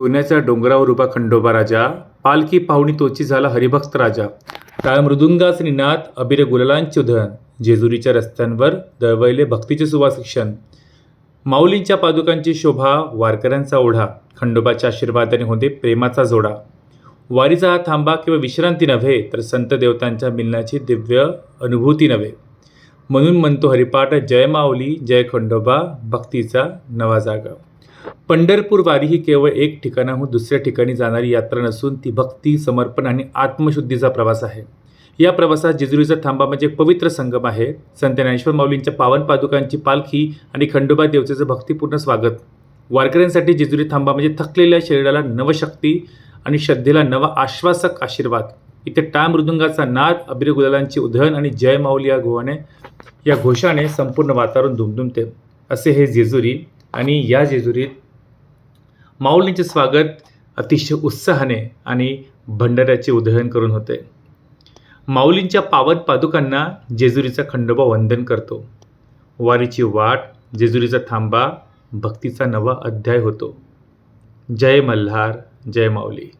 सोन्याच्या डोंगरावर उभा खंडोबा राजा पालखी पाहुणी तोची झाला हरिभक्त राजा. टाळ मृदुंगास निनाद अबिरे गुलालांचे उधळण जेजुरीच्या रस्त्यांवर दळवळले भक्तीचे सुवासिक्षण. माऊलींच्या पादुकांची शोभा वारकऱ्यांचा ओढा खंडोबाच्या आशीर्वादाने होते प्रेमाचा जोडा. वारीचा हा थांबा किंवा विश्रांती नव्हे तर संत देवतांच्या मिलनाची दिव्य अनुभूती नव्हे. म्हणून म्हणतो हरिपाठ जय माऊली जय खंडोबा भक्तीचा नवा जागा. पंढरपूर वारी ही केवळ एक ठिकाणाहून दुसऱ्या ठिकाणी जाणारी यात्रा नसून ती भक्ती समर्पण आणि आत्मशुद्धीचा प्रवास आहे. या प्रवासात जेजुरीचा थांबा म्हणजे एक पवित्र संगम आहे. संत ज्ञानेश्वर माऊलींच्या पावन पादुकांची पालखी आणि खंडोबा देवतेचं भक्तिपूर्ण स्वागत. वारकऱ्यांसाठी जिजुरी थांबा म्हणजे थकलेल्या शरीराला नवशक्ती आणि श्रद्धेला नवा आश्वासक आशीर्वाद. इथे टाळ मृदुंगाचा नाद अभिर गुलालांची उधळण आणि जय माऊली या गोवाने या घोषाने संपूर्ण वातावरण धुमधुमते. असे हे जेजुरी आणि या जेजुरीत माऊलींचे स्वागत अतिशय उत्साहाने आणि भंडाऱ्याचे उधळण करून होते. माऊलींच्या पावन पादुकांना जेजुरीचा खंडोबा वंदन करतो. वारीची वाट जेजुरीचा थांबा भक्तीचा नवा अध्याय होतो. जय मल्हार जय माऊली.